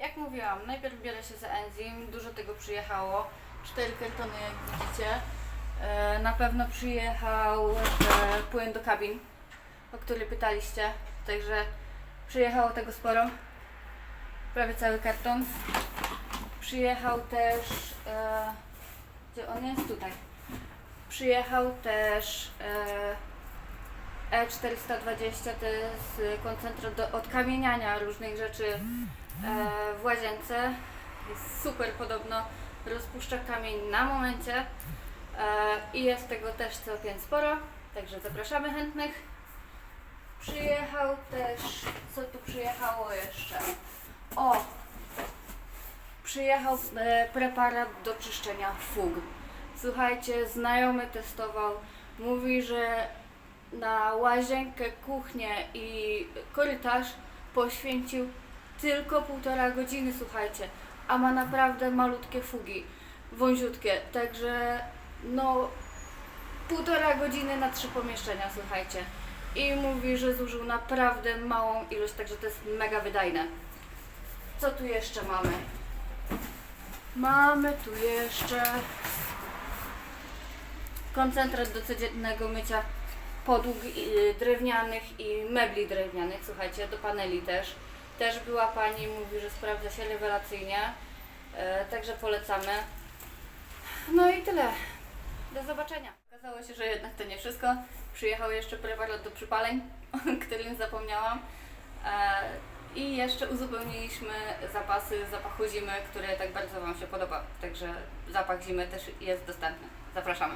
Jak mówiłam, najpierw biorę się za enzym, dużo tego przyjechało. Cztery kartony, jak widzicie. E, Na pewno przyjechał e, płyn do kabin, o który pytaliście. Także przyjechało tego sporo. Prawie cały karton. Przyjechał też. E, gdzie on jest? Tutaj. Przyjechał też E420, to jest koncentrat do odkamieniania różnych rzeczy e, w łazience. Jest super podobno, rozpuszcza kamień na momencie e, i jest tego też całkiem sporo, także zapraszamy chętnych. Przyjechał też, co tu przyjechało jeszcze? O! Przyjechał e, preparat do czyszczenia fug. Słuchajcie, znajomy testował, mówi, że na łazienkę, kuchnię i korytarz poświęcił tylko półtora godziny, słuchajcie, a ma naprawdę malutkie fugi, wąziutkie, także no półtora godziny na trzy pomieszczenia, słuchajcie. I mówi, że zużył naprawdę małą ilość, także to jest mega wydajne. Co tu jeszcze mamy? Mamy tu jeszcze koncentrat do codziennego mycia podłóg y, drewnianych i mebli drewnianych, słuchajcie, do paneli też. Też była pani, mówi, że sprawdza się rewelacyjnie, e, także polecamy. No i tyle. Do zobaczenia. Okazało się, że jednak to nie wszystko. Przyjechał jeszcze preparat do przypaleń, o którym zapomniałam. E, I jeszcze uzupełniliśmy zapasy zapachu zimy, który tak bardzo Wam się podoba. Także zapach zimy też jest dostępny. Zapraszamy.